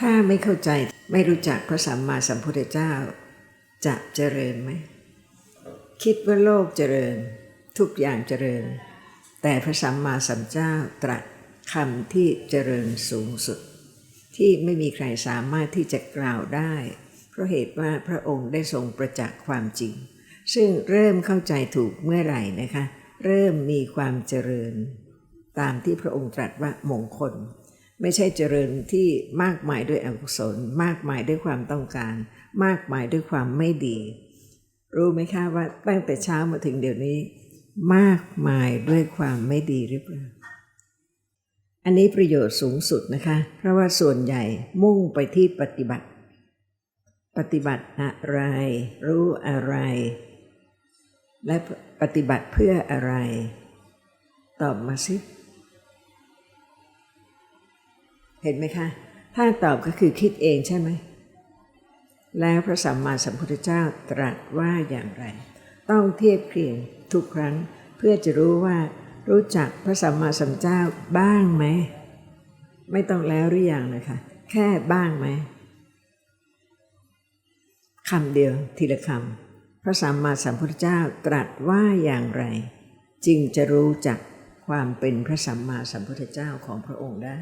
ถ้าไม่เข้าใจไม่รู้จักพระสัมมาสัมพุทธเจ้า จะเจริญไหม คิดว่าโลกเจริญ ทุกอย่างเจริญ แต่พระสัมมาสัมพุทธเจ้าตรัสคำที่เจริญสูงสุด ที่ไม่มีใครสามารถที่จะกล่าวได้ เพราะเหตุว่าพระองค์ได้ทรงประจักษ์ความจริง ซึ่งเริ่มเข้าใจถูกเมื่อไหร่นะคะ เริ่มมีความเจริญ ตามที่พระองค์ตรัสว่ามงคล ไม่ใช่เจริญที่มากมายด้วยอกุศล มากมายด้วยความต้องการ มากมายด้วยความไม่ดี รู้ไหมคะว่าตั้งแต่เช้ามาถึงเดี๋ยวนี้ มากมายด้วยความไม่ดีหรือเปล่าอันนี้ประโยชน์สูงสุดนะคะ เพราะว่าส่วนใหญ่มุ่งไปที่ปฏิบัติ ปฏิบัติอะไร รู้อะไร และปฏิบัติเพื่ออะไร ตอบมาสิ เห็นไหมคะ ถ้าตอบก็คือคิดเองใช่ไหม แล้วพระสัมมาสัมพุทธเจ้าตรัสว่าอย่างไร ต้องเทียบเคียงทุกครั้งเพื่อจะรู้ว่ารู้จักพระสัมมาสัมพุทธเจ้าบ้างไหม ไม่ต้องแล้วหรือยังเลยค่ะแค่บ้างไหมคำเดียวทีละคำพระสัมมาสัมพุทธเจ้าตรัสว่าอย่างไร จึงจะรู้จักความเป็นพระสัมมาสัมพุทธเจ้าของพระองค์ได้